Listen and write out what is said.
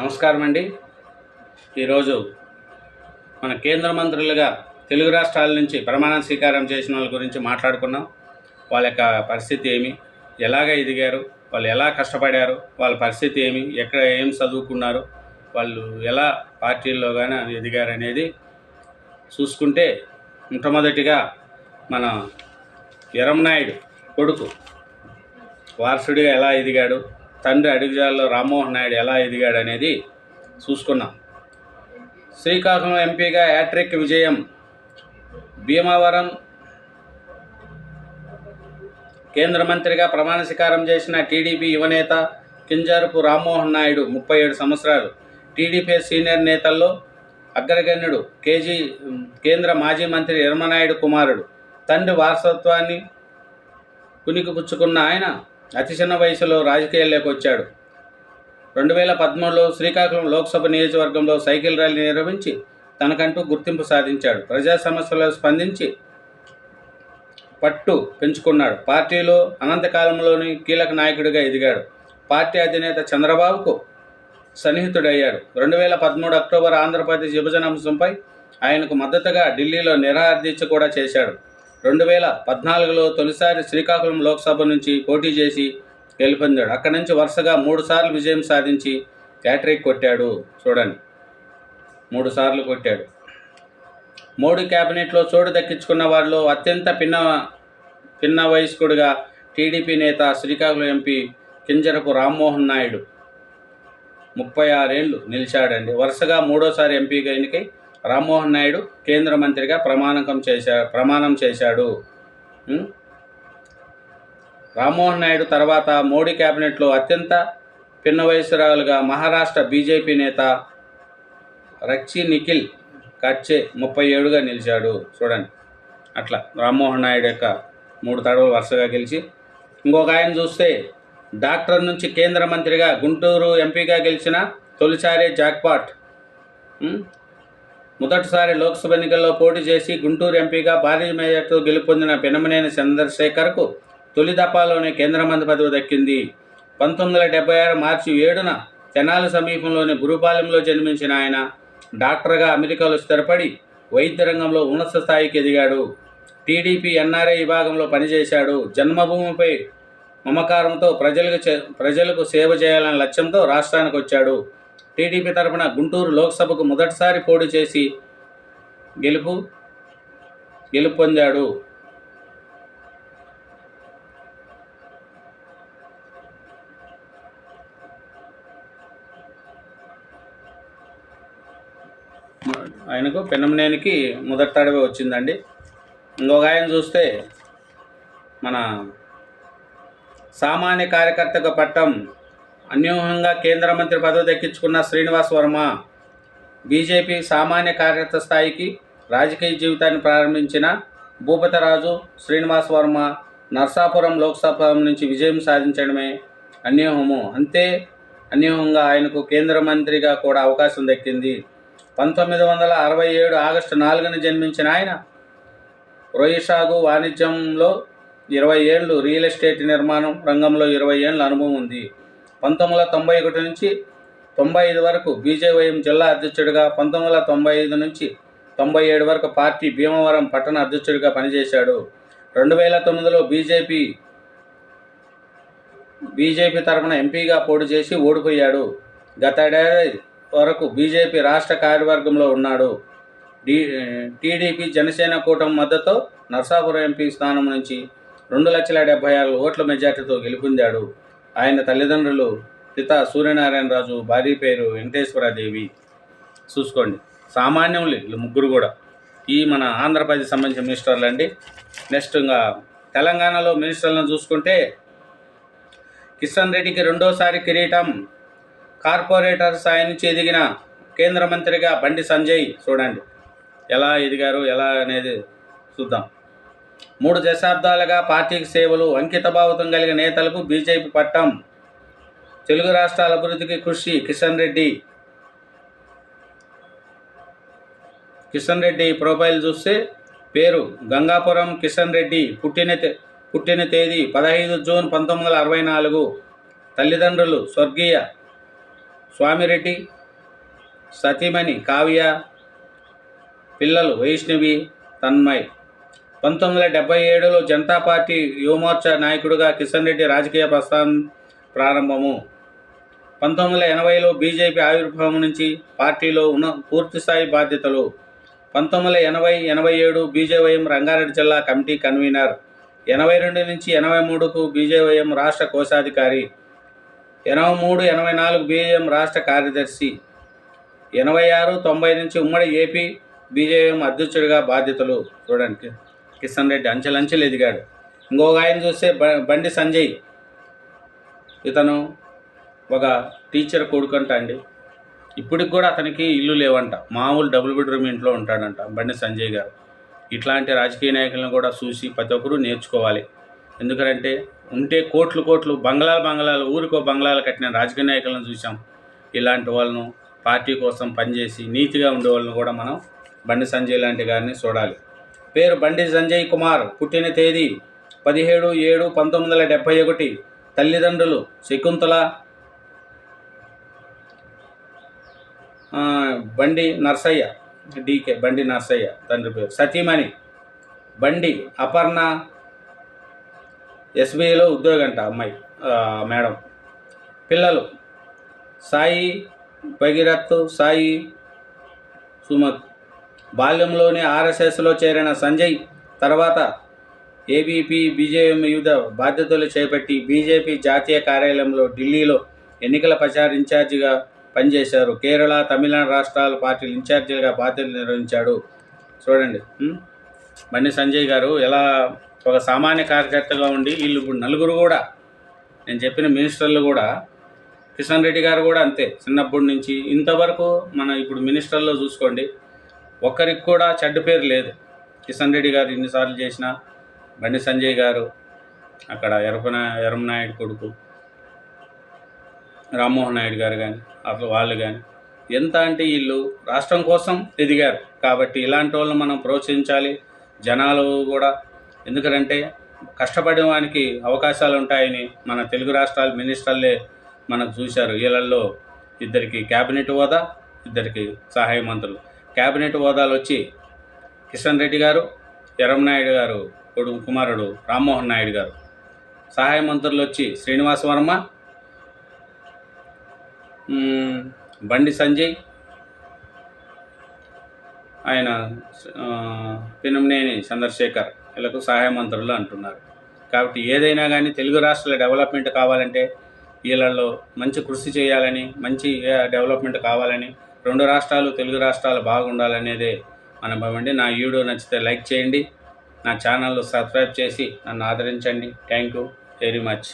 నమస్కారం అండి. ఈరోజు మన కేంద్ర మంత్రులుగా తెలుగు రాష్ట్రాల నుంచి ప్రమాణ స్వీకారం చేసిన వాళ్ళ గురించి మాట్లాడుకున్నాం. వాళ్ళ యొక్క పరిస్థితి ఏమి? ఎలాగ ఎదిగారు? వాళ్ళు ఎలా కష్టపడారు? వాళ్ళ పరిస్థితి ఏమి? ఎక్కడ ఏం చదువుకున్నారు? వాళ్ళు ఎలా పార్టీల్లో కానీ ఎదిగారు అనేది చూసుకుంటే మొట్టమొదటిగా మన ఎరంనాయుడు కొడుకు వారసుడిగా ఎలా ఎదిగాడు? తండ్రి అడుగుజాల్లో రామ్మోహన్ నాయుడు ఎలా ఎదిగాడు అనేది చూసుకున్నాం. శ్రీకాకుళం ఎంపీగా యాట్రిక్ విజయం. భీమవరం కేంద్ర మంత్రిగా ప్రమాణ స్వీకారం చేసిన టీడీపీ యువనేత కింజారపు రామ్మోహన్ నాయుడు ముప్పై ఏడు సంవత్సరాలు. టీడీపీ సీనియర్ నేతల్లో అగ్రగణ్యుడు కేజీ కేంద్ర మాజీ మంత్రి యర్మనాయుడు కుమారుడు. తండ్రి వారసత్వాన్ని కునికిపుచ్చుకున్న ఆయన అతి చిన్న వయసులో రాజకీయాల్లోకి వచ్చాడు. రెండు వేల పదమూడులో శ్రీకాకుళం లోక్సభ నియోజకవర్గంలో సైకిల్ ర్యాలీ నిర్వహించి తనకంటూ గుర్తింపు సాధించాడు. ప్రజా సమస్యలకు స్పందించి పట్టు పెంచుకున్నాడు. పార్టీలో అనంతకాలంలోని కీలక నాయకుడిగా ఎదిగాడు. పార్టీ అధినేత చంద్రబాబుకు సన్నిహితుడయ్యాడు. రెండు వేల పదమూడు అక్టోబర్ ఆంధ్రప్రదేశ్ విభజన అంశంపై ఆయనకు మద్దతుగా ఢిల్లీలో నిరాహారదీక్ష కూడా చేశాడు. రెండు వేల పద్నాలుగులో తొలిసారి శ్రీకాకుళం లోక్సభ నుంచి పోటీ చేసి గెలుపొందాడు. అక్కడి నుంచి వరుసగా మూడుసార్లు విజయం సాధించి హ్యాట్రిక్ కొట్టాడు. చూడండి. మూడుసార్లు కొట్టాడు. మోడీ క్యాబినెట్లో చోటు దక్కించుకున్న వారిలో అత్యంత పిన్న పిన్న వయస్కుడిగా టీడీపీ నేత శ్రీకాకుళం ఎంపీ కింజరపు రామ్మోహన్ నాయుడు ముప్పై ఆరేళ్ళు నిలిచాడండి. వరుసగా మూడోసారి ఎంపీగా ఎన్నికై రామ్మోహన్ నాయుడు కేంద్ర మంత్రిగా ప్రమాణకం చేశా ప్రమాణం చేశాడు. రామ్మోహన్ నాయుడు తర్వాత మోడీ క్యాబినెట్లో అత్యంత పిన్న వయసురాలుగా మహారాష్ట్ర బీజేపీ నేత రక్షి నిఖిల్ కచ్చే ముప్పై ఏడుగా నిలిచాడు. చూడండి. అట్లా రామ్మోహన్ నాయుడు యొక్క మూడు తడవలు వరుసగా గెలిచి ఇంకొక ఆయన చూస్తే డాక్టర్ నుంచి కేంద్ర మంత్రిగా గుంటూరు ఎంపీగా గెలిచిన తొలిసారి జాక్పాట్. మొదటిసారి లోక్సభ ఎన్నికల్లో పోటీ చేసి గుంటూరు ఎంపీగా భారీ మేజర్తో గెలుపొందిన పెనమనేని చంద్రశేఖర్కు తొలి దఫాలోనే కేంద్ర మంత్రి పదవి దక్కింది. పంతొమ్మిది వందల డెబ్బై ఆరు మార్చి ఏడున తెనాలి సమీపంలోని గురుపాలెంలో జన్మించిన ఆయన డాక్టర్గా అమెరికాలో స్థిరపడి వైద్య రంగంలో ఉన్నత స్థాయికి ఎదిగాడు. టీడీపీ ఎన్ఆర్ఐ విభాగంలో పనిచేశాడు. జన్మభూమిపై మమకారంతో ప్రజలకు చే- ప్రజలకు సేవ చేయాలనే లక్ష్యంతో రాష్ట్రానికి వచ్చాడు టీడీపీ తరపున గుంటూరు లోక్సభకు మొదటిసారి పోటీ చేసి గెలుపు గెలుపొందాడు ఆయనకు పెన్నమనేనికి మొదటి తడవే వచ్చిందండి. ఇంకొక ఆయన చూస్తే మన సామాన్య కార్యకర్తకు పట్టం అన్యూహంగా కేంద్ర మంత్రి పదవి దక్కించుకున్న శ్రీనివాస్ వర్మ బీజేపీ సామాన్య కార్యకర్త స్థాయికి రాజకీయ జీవితాన్ని ప్రారంభించిన భూపతరాజు శ్రీనివాస్ వర్మ నర్సాపురం లోక్సభ నుంచి విజయం సాధించడమే అన్యూహము. అంతే అన్యూహంగా ఆయనకు కేంద్ర మంత్రిగా కూడా అవకాశం దక్కింది. పంతొమ్మిది వందల అరవై ఏడు ఆగస్టు నాలుగున జన్మించిన ఆయన రొయ్య వాణిజ్యంలో ఇరవై ఏళ్ళు రియల్ ఎస్టేట్ నిర్మాణం రంగంలో ఇరవై ఏళ్ళ అనుభవం ఉంది. పంతొమ్మిది వందల తొంభై ఒకటి నుంచి తొంభై ఐదు వరకు బీజేవైఎం జిల్లా అధ్యక్షుడిగా పంతొమ్మిది వందల తొంభై ఐదు నుంచి తొంభై ఏడు వరకు పార్టీ భీమవరం పట్టణ అధ్యక్షుడిగా పనిచేశాడు. రెండు వేల తొమ్మిదిలో బీజేపీ బీజేపీ తరఫున ఎంపీగా పోటీ చేసి ఓడిపోయాడు. గతేడాది వరకు బీజేపీ రాష్ట్ర కార్యవర్గంలో ఉన్నాడు. డి టీడీపీ జనసేన కూటమి మద్దతు నర్సాపురం ఎంపీ స్థానం నుంచి రెండు లక్షల డెబ్బై ఆరు ఓట్ల మెజార్టీతో గెలుపొందాడు. ఆయన తల్లిదండ్రులు పిత సూర్యనారాయణరాజు భార్య పేరు వెంకటేశ్వరదేవి. చూసుకోండి. సామాన్యులు వీళ్ళు ముగ్గురు కూడా. ఈ మన ఆంధ్రప్రదేశ్ సంబంధించిన మినిస్టర్లు అండి. నెక్స్ట్ ఇంకా తెలంగాణలో మినిస్టర్లను చూసుకుంటే కిషన్ రెడ్డికి రెండోసారి కిరీటం. కార్పొరేటర్ స్థాయి నుంచి ఎదిగిన కేంద్ర మంత్రిగా బండి సంజయ్ చూడండి. ఎలా ఎదిగారు ఎలా అనేది చూద్దాం. మూడు దశాబ్దాలుగా పార్టీకి సేవలు అంకితభావితం కలిగిన నేతలకు బీజేపీ పట్టం. తెలుగు రాష్ట్రాల అభివృద్ధికి కృషి కిషన్ రెడ్డి. కిషన్ రెడ్డి ప్రొఫైల్ చూస్తే పేరు గంగాపురం కిషన్ రెడ్డి పుట్టిన తే- పుట్టిన తేదీ పదహైదు జూన్ పంతొమ్మిది వందల అరవై నాలుగు. తల్లిదండ్రులు స్వర్గీయ స్వామిరెడ్డి సతీమణి కావ్య పిల్లలు వైష్ణవి తన్మయ్. పంతొమ్మిది వందల డెబ్బై ఏడులో జనతా పార్టీ యువమోర్చా నాయకుడిగా కిషన్ రెడ్డి రాజకీయ ప్రస్థానం ప్రారంభము. పంతొమ్మిది వందల ఎనభైలో బీజేపీ ఆవిర్భావం నుంచి పార్టీలో ఉన్న పూర్తిస్థాయి బాధ్యతలు. పంతొమ్మిది వందల ఎనభై ఎనభై ఏడు బీజేవైఎం రంగారెడ్డి జిల్లా కమిటీ కన్వీనర్. ఎనభై రెండు నుంచి ఎనభై మూడుకు బీజేవైఎం రాష్ట్ర కోశాధికారి. ఎనభై మూడు ఎనభై నాలుగు బీజేఎం రాష్ట్ర కార్యదర్శి. ఎనభై ఆరు తొంభై నుంచి ఉమ్మడి ఏపీ బీజేఎం అధ్యక్షుడిగా బాధ్యతలు చూడండి కిషన్ రెడ్డి అంచెలంచెలు ఎదిగాడు. ఇంకొక ఆయన చూస్తే బ- బండి సంజయ్. ఇతను ఒక టీచర్ కొడుకంట అండి. ఇప్పటికి కూడా అతనికి ఇల్లు లేవంట. మామూలు డబుల్ బెడ్రూమ్ ఇంట్లో ఉంటాడంట బండి సంజయ్ గారు. ఇట్లాంటి రాజకీయ నాయకులను కూడా చూసి ప్రతి ఒక్కరూ నేర్చుకోవాలి. ఎందుకంటే ఉంటే కోట్లు కోట్లు బంగ్లాలు బంగ్లాలు ఊరికో బంగ్లాలు కట్టిన రాజకీయ నాయకులను చూసాం. ఇలాంటి వాళ్ళను పార్టీ కోసం పనిచేసి నీతిగా ఉండే వాళ్ళని కూడా మనం బండి సంజయ్ లాంటి గారిని చూడాలి. పేరు బండి సంజయ్ కుమార్. పుట్టిన తేదీ పదిహేడు ఏడు పంతొమ్మిది వందల డెబ్భై ఒకటి. తల్లిదండ్రులు శకుంతల. బండి నర్సయ్య. డీకే బండి నర్సయ్య తండ్రి పేరు. సతీమణి. బండి అపర్ణ. ఎస్బీఐలో ఉద్యోగంట అమ్మాయి మేడం. పిల్లలు. సాయి భగీరథ్ సాయి సుమత్. బాల్యంలోనే ఆర్ఎస్ఎస్లో చేరిన సంజయ్ తర్వాత ఏబీపీ బీజేఎం వివిధ బాధ్యతలు చేపట్టి బీజేపీ జాతీయ కార్యాలయంలో ఢిల్లీలో ఎన్నికల ప్రచార ఇన్ఛార్జిగా పనిచేశారు. కేరళ తమిళనాడు రాష్ట్రాల పార్టీల ఇన్ఛార్జిగా బాధ్యతలు నిర్వహించాడు. చూడండి. బండి సంజయ్ గారు ఎలా ఒక సామాన్య కార్యకర్తగా ఉండి వీళ్ళు ఇప్పుడు నలుగురు కూడా నేను చెప్పిన మినిస్టర్లు కూడా కిషన్ రెడ్డి గారు కూడా అంతే. చిన్నప్పటి నుంచి ఇంతవరకు మన ఇప్పుడు మినిస్టర్లో చూసుకోండి. ఒక్కరికి కూడా చెడ్డ పేరు లేదు. కిషన్ రెడ్డి గారు ఇన్నిసార్లు చేసిన బండి సంజయ్ గారు అక్కడ ఎరపన ఎరమనాయుడు కొడుకు రామ్మోహన్ నాయుడు గారు కానీ అసలు వాళ్ళు కానీ ఎంత అంటే వీళ్ళు రాష్ట్రం కోసం ఎదిగారు. కాబట్టి ఇలాంటి వాళ్ళని మనం ప్రోత్సహించాలి. జనాలు కూడా ఎందుకంటే కష్టపడే వానికి అవకాశాలు ఉంటాయని మన తెలుగు రాష్ట్రాల మినిస్టర్లే మనకు చూశారు. వీళ్ళల్లో ఇద్దరికి క్యాబినెట్ హోదా ఇద్దరికి సహాయ మంత్రులు క్యాబినెట్ హోదాలు వచ్చి కిషన్ రెడ్డి గారు ఎర్రంనాయుడు గారు కొడుకు కుమారుడు రామ్మోహన్ నాయుడు గారు. సహాయ మంత్రులు వచ్చి శ్రీనివాస వర్మ బండి సంజయ్ ఆయన పినమనేని చంద్రశేఖర్ వీళ్ళకు సహాయ మంత్రులు అంటున్నారు. కాబట్టి ఏదైనా కానీ తెలుగు రాష్ట్రాల డెవలప్మెంట్ కావాలంటే వీళ్ళల్లో మంచి కృషి చేయాలని మంచి డెవలప్మెంట్ కావాలని రెండు రాష్ట్రాలు తెలుగు రాష్ట్రాలు బాగుండాలనేదే మన భవండి నా వీడియో నచ్చితే లైక్ చేయండి. నా ఛానల్ సబ్స్క్రైబ్ చేసి నన్ను ఆదరించండి. Thank you very much.